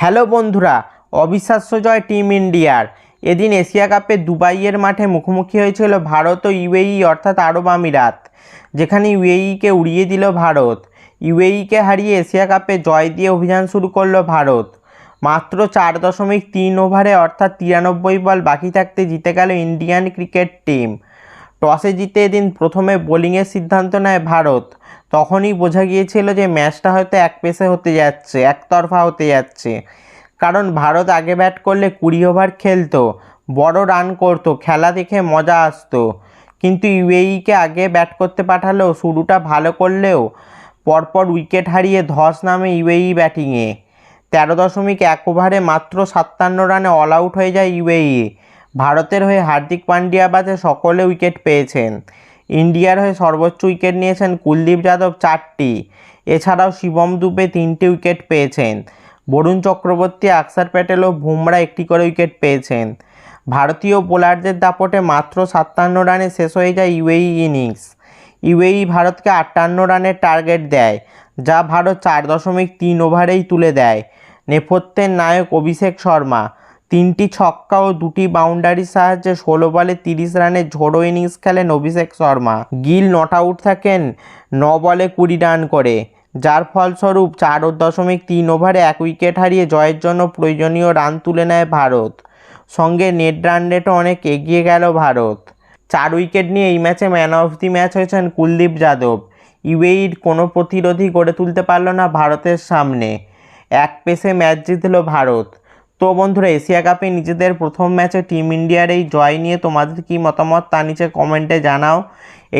Hello বন্ধুরা, অবিশ্বাস্য জয় team ইন্ডিয়ার। এদিন এশিয়া কাপে দুবাইয়ের মাঠে মুখোমুখি হয়েছিল ভারত ও ইউএই, অর্থাৎ আরব আমিরাত, যেখানে ইউএইকে উড়িয়ে দিল ভারত। ইউএইকে হারিয়ে এশিয়া কাপে জয় দিয়ে অভিযান শুরু করল ভারত। মাত্র চার দশমিক তিন ওভারে, অর্থাৎ তিরানব্বই বল বাকি থাকতে জিতে গেল ইন্ডিয়ান ক্রিকেট টিম। টসে জিতে এদিন প্রথমে বোলিংয়ের সিদ্ধান্ত নেয় ভারত। তখনই বোঝা গিয়েছিল যে ম্যাচটা হয়তো এক পেসে হতে যাচ্ছে, একতরফা হতে যাচ্ছে। কারণ ভারত আগে ব্যাট করলে কুড়ি ওভার খেলতো, বড় রান করতো, খেলা দেখে মজা আসতো। কিন্তু ইউএইকে আগে ব্যাট করতে পাঠালেও শুরুটা ভালো করলেও পরপর উইকেট হারিয়ে ধস নামে ইউএই ব্যাটিংয়ে। তেরো দশমিক এক ওভারে মাত্র সাতান্ন রানে অল আউট হয়ে যায় ইউএই ভারতের হয়ে হার্দিক পান্ডিয়া বাদে সকলে উইকেট পেয়েছেন। ইন্ডিয়ার হয়ে সর্বোচ্চ উইকেট নিয়েছেন কুলদীপ যাদব চারটি। এছাড়াও শিবম দুবে তিনটি উইকেট পেয়েছেন। বরুণ চক্রবর্তী, আকসার প্যাটেল ও বুমরা একটি করে উইকেট পেয়েছেন। ভারতীয় বোলারদের দাপটে মাত্র সাতান্ন রানে শেষ হয়ে যায় ইউএই ইনিংস। ইউএই ভারতকে আটান্ন রানের টার্গেট দেয়, যা ভারত চার দশমিক তিন ওভারেই তুলে দেয়। নেপথ্যের নায়ক অভিষেক শর্মা তিনটি ছক্কা ও দুটি বাউন্ডারির সাহায্যে ষোলো বলে তিরিশ রানের ঝোড়ো ইনিংস খেলেন অভিষেক শর্মা। গিল নট আউট থাকেন ন বলে কুড়ি রান করে। যার ফলস্বরূপ চার দশমিক তিন ওভারে এক উইকেট হারিয়ে জয়ের জন্য প্রয়োজনীয় রান তুলে নেয় ভারত। সঙ্গে নেট রান রেটও অনেক এগিয়ে গেল ভারত। চার উইকেট নিয়ে এই ম্যাচে ম্যান অফ দি ম্যাচ হয়েছেন কুলদীপ যাদব। ইউএইর কোনো প্রতিরোধী গড়ে তুলতে পারল না ভারতের সামনে। এক পেসে ম্যাচ জিতল ভারত। তো বন্ধুরা, এশিয়া কাপে নিজেদের প্রথম ম্যাচে টিম ইন্ডিয়ার এই জয় নিয়ে তোমাদের কী মতামত তা নিচে কমেন্টে জানাও।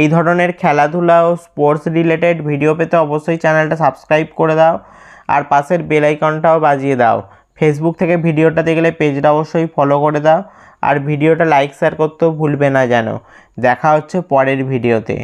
এই ধরনের খেলাধুলা ও স্পোর্টস রিলেটেড ভিডিও পেতে অবশ্যই চ্যানেলটা সাবস্ক্রাইব করে দাও আর পাশের বেল আইকনটাও বাজিয়ে দাও। ফেসবুক থেকে ভিডিওটা দেখলে পেজটা অবশ্যই ফলো করে দাও আর ভিডিওটা লাইক শেয়ার করতেও ভুলবে না যেন। দেখা হচ্ছে পরের ভিডিওতে